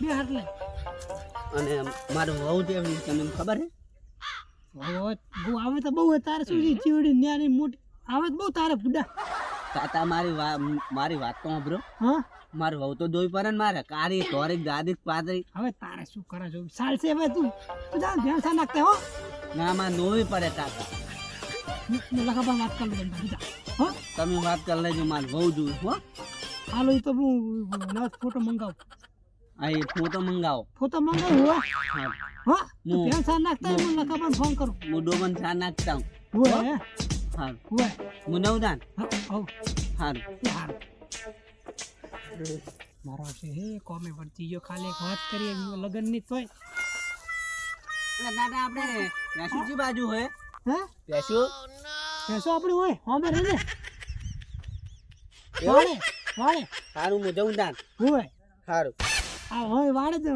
બે અને મારું વહુ જેવી તમને ખબર હે? બહુ આવે તો બહુ તારે સુધી ચીવડી ન્યાની મોટી. આવે તો બહુ તારે બુડા. તાતા મારી મારી વાત તો સાંભળો. હા? મારું વહુ તો દોઈ ને મારે. કારી તોરી દાદી પાદરી. હવે તારે શું કરે છો? ચાલશે હવે તું. તું જા ધ્યાન સા નાખતે હો. ના માં નોવી પડે તાતા. લખા વાત કરી લઉં જા હો? તમે વાત કરી લેજો મારે વહુ જોઈ હો. હાલો તો હું નવ ફોટો મંગાવું. આ એ ફોટો મંગાવો. ફોટો મંગાવું હો. હા? હો હું- ધ્યાન સા નાખતા હું પણ ફોન કરું. હું ડોબન સા નાખતા હું. હો? હા? હું. નવદાન હા હો હા. મારો છે હે કોમે પડતી જો ખાલી એક વાત કરીએ લગનની તોય. એટલે દાદા આપણે પેશુજી બાજુ હોય હે? પેશુ પેસો આપણે હોય? હોમે રે ને? વાળે વાળે. સારું હું જઉં દાન. હોય. સારું આ હોય વાળે જ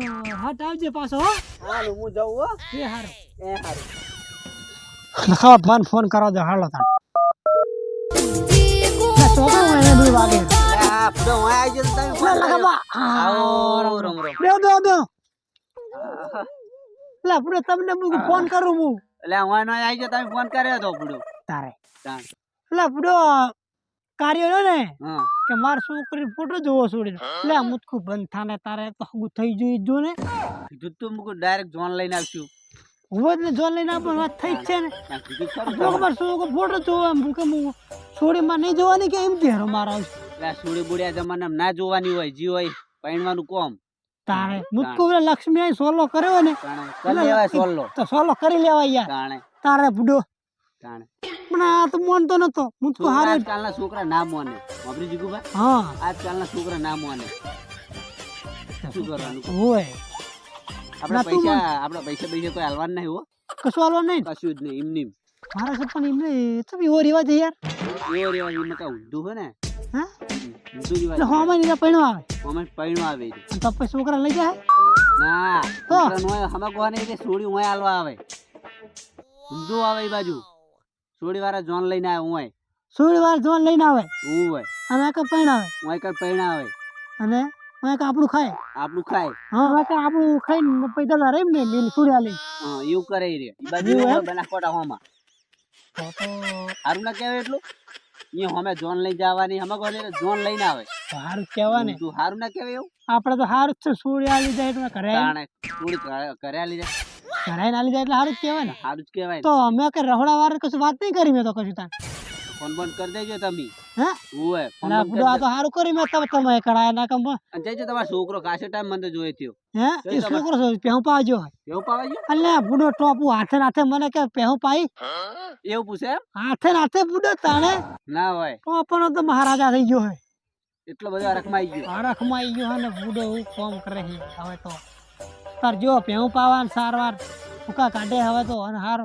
હટ આવજે પાછો હો. હાલો હું જાઉં હો. એ હારો. એ સારું લખાવ ફોન ફોન કરો દે હાલો તા હોય એને બે વાગે. આ ફૂડો હું આવી જતો તમે ફોન. લખાવા આવો રમ રમ બેવ બેવ બેવ લા પૂરો તમને હું. ફોન કરું હું. એટલે હું આવી ગયો તમે ફોન કર્યો તો ફૂડો તારે. લા કાર્ય ને કે માર છોકરી ફોટો જોવો છોડીને. લે મુતકું બંધ થાને તારે તો હગું થઈ જોઈ જો ને. કીધું તું મુકું ડાયરેક્ટ જોન લઈને આવશું. હું જ ને જોન લઈને આપણ વાત થઈ જ છે ને. ખબર છોકરો ફોટો જોવા એમ કે હું છોડી માં નહીં જોવાની કે એમ ઘેરો મારા આવશે એટલે આ બુડિયા જમાનામાં ના જોવાની હોય જી હોય પહેણવાનું કોમ. તારે મુતકું લક્ષ્મી આઈ સોલો કર્યો ને. કરી તો સોલો કરી લેવાય યાર. તારે બુડો તાણે. પણ આ તો મોનતો નતો. મુતકું છોકરા હારે આજકાલના છોકરા ના મોને. વાપરી જીગુભાઈ હા. આજકાલના છોકરા ના મોને. શું કરવાનું? હોય. આપણે પૈસા આપણા પૈસા પૈસા કોઈ હાલવાનું નહીં હો. કશું હાલવા નહીં? કશું જ નહીં એમની મારા છે પણ એમને તો એવો રિવાજ છે યાર. એવો રિવાજ એમને કાંઈ ઊંધું હોય ને? હા? ઊંધું રિવાજ હોમાં પૈણો આવે. પૈણું આવે તો પછી છોકરા લઈ જાય? ના તો? હોય હમા ગોને એટલે સોડી હોય હાલવા આવે. ઊંધું આવે એ બાજુ. સોડી વાળા જોન લઈને આવે હું હોય સોળી વાર જોન લઈને આવે? હું હોય. અને એક આવે? હું એક આવે? અને હું એક આપણું ખાય? આપણું ખાય. હા આ કે આપણું ખાઈને પૈસા રહી ને લીલ સુડ્યા લઈ હા, એવું કરે રે બાજુ એમ? હોમાં. તો હારું ના કહેવાય એટલું? એ હમે જોન લઈ જવાની હમે ગોને જોન લઈને આવે. હારું કહેવાય ને. તું હારું ના કહેવાય એવું? આપણે તો હારું જ છે સૂર્યા લીધા જાય એટલે કર્યા કર્યા લીધે ઘરે ના લીધા એટલે સારું જ કહેવાય ને. સારું જ કહેવાય તો અમે કે રહોડા વાર કશું વાત નહીં કરી મેં તો કશું તાન. ફોન બંધ કરી દેજો તમે. હે? ઓય ફોન આ તો સારું કરી મેં તમે તમે કરાયા ના કમ અને જઈજો તમારો છોકરો કાશે ટાઈમ મને જોઈ થયો. હે? એ છોકરો છે પહેવું પાવજો એવું પાવા ગયો અલ્યા બુડો ટોપુ હાથે હાથે મને કે પહેવું પાઈ એવું પૂછે એમ? હાથે હાથે બુડો તાણે. ના હોય. ટોપનો તો મહારાજા થઈ ગયો હે એટલો બધો રખમાઈ ગયો. આરખમાં આવી ગયો ને બુડો કોમ કરે હે હવે તો તાર જો પહેવું પાવા ને સારવાર. ભૂકા કાઢે હવે તો અને હારો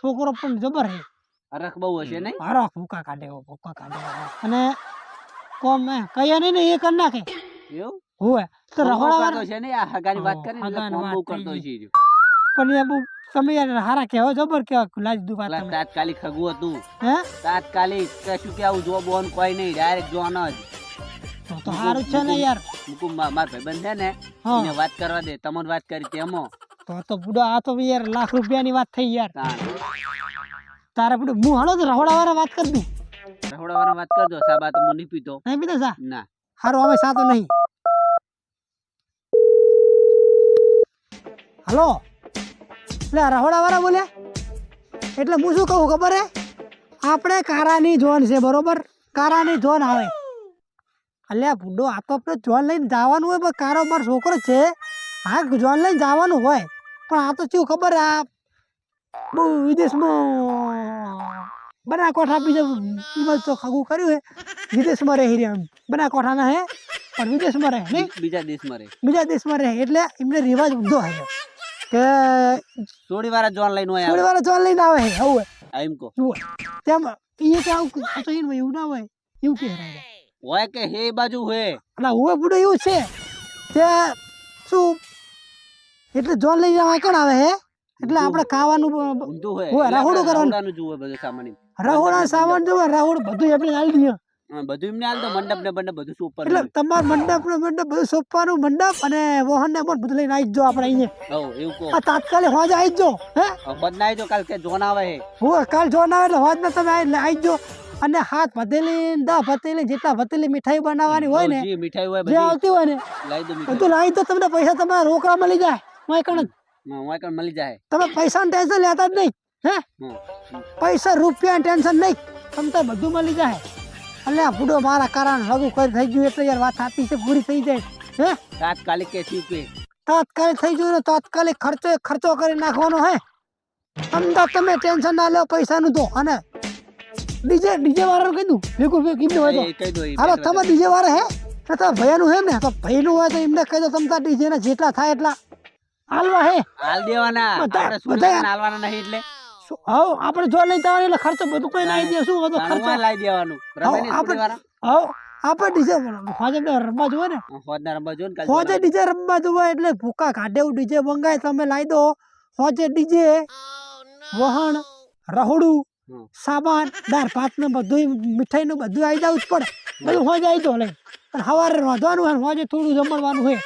છોકરો પણ જબર હે. રખ બહુ હશે નહીં? હારો ભૂકા કાઢે હો, ભૂકા કાઢે અને કોમ કહીએ નહીં ને એ કરી નાખે. એવું? હોય તો બહુ છે ને આ હગાની વાત કરી હગાની વાત બહુ કરતો છે પણ એ બહુ તમે યાર હારા કેવો જબર કે લાજ દુવા પેલા તમે. તાત્કાલિક ખગવું હતું. હે? તાત્કાલિક કશું કે આવું જો બોન કોઈ નહીં ડાયરેક્ટ જોન જ. તો સારું છે ને યાર. મુકુમ માર ભાઈબંધ છે ને એને વાત કરવા દે તમને વાત કરી તેમો તો તો બુડો આ તો યાર લાખ રૂપિયાની વાત થઈ યાર. તારે બુડો હું હાલો તો રહોડા વાળા વાત કરી દઉં. રહોડા વાળા વાત કરજો સાબા તો હું નહીં પીતો નહીં પીતો સા? ના. હારું હવે સાતો નહીં. હલો. એટલે રહોડા વાળા બોલે? એટલે હું શું કહું ખબર હે? આપણે કારાની ઝોન છે બરોબર? કારાની ઝોન આવે. અલ્યા ભૂંડો આ તો આપણે જોન લઈને જવાનું હોય પણ કારો મારો છોકરો છે. હા જોન લઈને જવાનું હોય. પણ આ તો શું ખબર આ બહુ વિદેશમાં બનાકોઠા બીજા ઈમલ તો ખગું કર્યું હે. વિદેશમાં રહી રહ્યા બનાકોઠાના હે પણ વિદેશમાં રહે નહીં? બીજા દેશમાં રહે. બીજા દેશમાં રહે એટલે એમને રિવાજ ઊંધો હે. કે થોડી વાર જોન લઈને હોય થોડી વાર જોન લઈને આવે હે આવું એમ કો તેમ એ કે આવું તો એવું ના હોય એવું કે હોય કે હે બાજુ હે? અને હું બુડો એવું છે તે શું? એટલે જોન લઈ જવા કોણ આવે હે? એટલે આપણે ખાવાનું હોય. રાહુડું કરવાનું. જુએ બધું સામાન રાહોડા સામાન જુએ રાહોડ બધું આપણે લાવી દઈએ બધું એમને હાલ તો મંડપ ને બંડપ બધું શું એટલે તમાર મંડપ ને મંડપ બધું સોપવાનું મંડપ અને વોહન ને પણ બધું લઈને આવી જજો જો આપણે અહીંયા. હો એવું કો આ તાત્કાલિક હોજ આવી જ હે? ખોદ ના જો કાલ કે જોન આવે હે. હું કાલ જોન આવે એટલે હોજ ને તમે આવી આવી જો. અને હાથ ભતેલી દા ભતેલી જેટલા ભતેલી મીઠાઈ બનાવવાની હોય ને જે મીઠાઈ હોય જે આવતી હોય ને બધું લાવી તો તમને પૈસા તમારા રોકડા મળી જાય હું કણ જ કણ મળી જાય. તમે પૈસાનું ટેન્શન લેતા જ નહીં હે? પૈસા રૂપિયા ટેન્શન નહીં તમને બધું મળી જાય. એટલે આ બુડો મારા કારણ રગું કરી થઈ ગયું એટલે યાર વાત સાચી છે પૂરી થઈ જાય હે? તાત્કાલિક કે તાત્કાલિક થઈ ગયું તાત્કાલિક ખર્ચો ખર્ચો કરી નાખવાનો હે? અમદાવાદ તમે ટેન્શન ના લો પૈસાનું તો અને ડીજે ડીજે વાળા કીધું ભેગું ભેગું કીધું હોય તો હાલો તમે ડીજે વાળા હે? તો તમારા ભૈયાનું હે ને તો ભાઈનું હોય તો એમને કહી દો તમતા ડીજે ના જેટલા થાય એટલા. હાલવા હે? હાલ દેવાના. બધા- બધા- હાલવાના નહીં એટલે. હવ આપણે જો લઈ જવાનું એટલે ખર્ચો બધું કોઈ લાવી દે શું બધો ખર્ચો? લાવી દેવાનું. રમે ને આપણે- હવ આપણે ડીજે ફોજે રમવા જોવે ને? હોદના રમવા જોવે ને ફોજે ડીજે રમવા જોવે એટલે ભૂકા કાઢે એવું ડીજે મંગાય તમે લાવી દો. ફોજે ડીજે વહણ રહોડું. સામાન દાળ ભાત ને બધું મીઠાઈ નું બધું આવી જવું જ પડે. બધું હોજ આવી દો લઈ પણ સવારે રોધવાનું હોય હોજે થોડું જમણવાનું હોય.